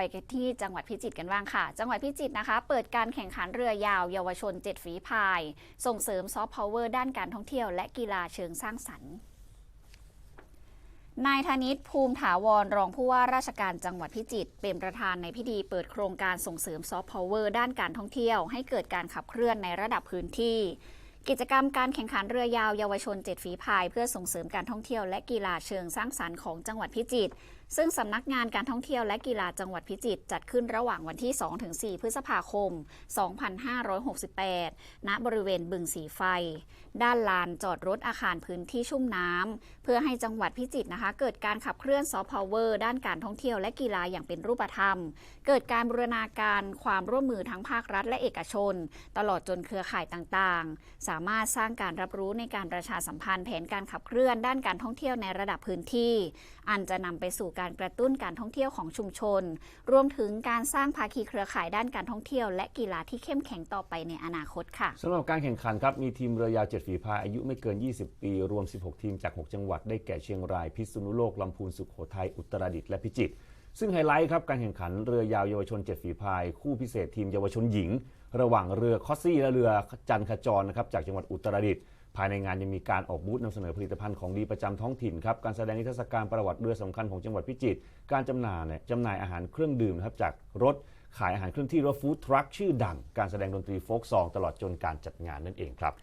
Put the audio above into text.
ไปที่จังหวัดพิจิตรกันบ้างค่ะ จังหวัดพิจิตรนะคะ เปิดการแข่งขันเรือยาวเยาวชน 7 ฝีพาย ส่งเสริมซอฟต์พาวเวอร์ด้านการท่องเที่ยวและกีฬาเชิงสร้างสรรค์นายธนิตภูมิถาวรรองผู้ว่าราชการจังหวัดพิจิตรเป็นประธานในพิธีเปิดโครงการส่งเสริมซอฟต์พาวเวอร์ด้านการท่องเที่ยว ให้เกิดการขับเคลื่อนในระดับพื้นที่ กิจกรรมการแข่งขันเรือยาวเยาวชน 7 ฝีพาย เพื่อส่งเสริมการท่องเที่ยวและกีฬาเชิงสร้างสรรค์ของจังหวัดพิจิตร ซึ่งสำนักงานการท่องเที่ยวและกีฬาจังหวัดพิจิตรจัดขึ้นระหว่างวันที่ 2-4 พฤษภาคม 2568 ณ บริเวณบึงสีไฟ ด้านลานจอดรถอาคารพื้นที่ชุ่มน้ำ เพื่อให้จังหวัดพิจิตรนะคะ เกิดการขับเคลื่อนซอฟต์พาวเวอร์ด้านการท่องเที่ยวและกีฬาอย่างเป็นรูปธรรม เกิดการบูรณาการความร่วมมือทั้งภาครัฐและเอกชน ตลอดจนเครือข่ายต่างๆ สามารถสร้างการรับรู้ในการประชาสัมพันธ์แผนการขับเคลื่อนด้านการท่องเที่ยวในระดับพื้นที่ อันจะนำไปสู่การกระตุ้นการท่องเที่ยวของชุมชน รวมถึงการสร้างภาคีเครือข่ายด้านการท่องเที่ยว และกีฬาที่เข้มแข็งต่อไปในอนาคตค่ะสำหรับการแข่งขันครับมีทีมเรือยาวเจ็ดฝีพายอายุไม่เกิน 20 ปี รวม 16 ทีมจาก 6 จังหวัดได้แก่เชียงราย พิษณุโลกลำพูนสุโขทัยอุตรดิตถ์และพิจิตรซึ่งไฮไลท์ครับการแข่งขันเรือยาวเยาวชน 7 ฝีพาย คู่พิเศษทีมเยาวชนหญิง ระหว่างเรือคอสซี่และเรือจันทรขจรนะครับจากจังหวัดอุตรดิตถ์ ภายในงานยังมีการออกบูธนำเสนอผลิตภัณฑ์ของดีประจำท้องถิ่นครับ การแสดงนิทรรศการประวัติเรือสำคัญของจังหวัดพิจิตร การจำหน่ายเนี่ยจำหน่ายอาหารเครื่องดื่มนะครับจากรถขายอาหารเคลื่อนที่รถฟู้ดทรัคชื่อดัง การแสดงดนตรีโฟกซองตลอดจนการจัดงานนั่นเองครับ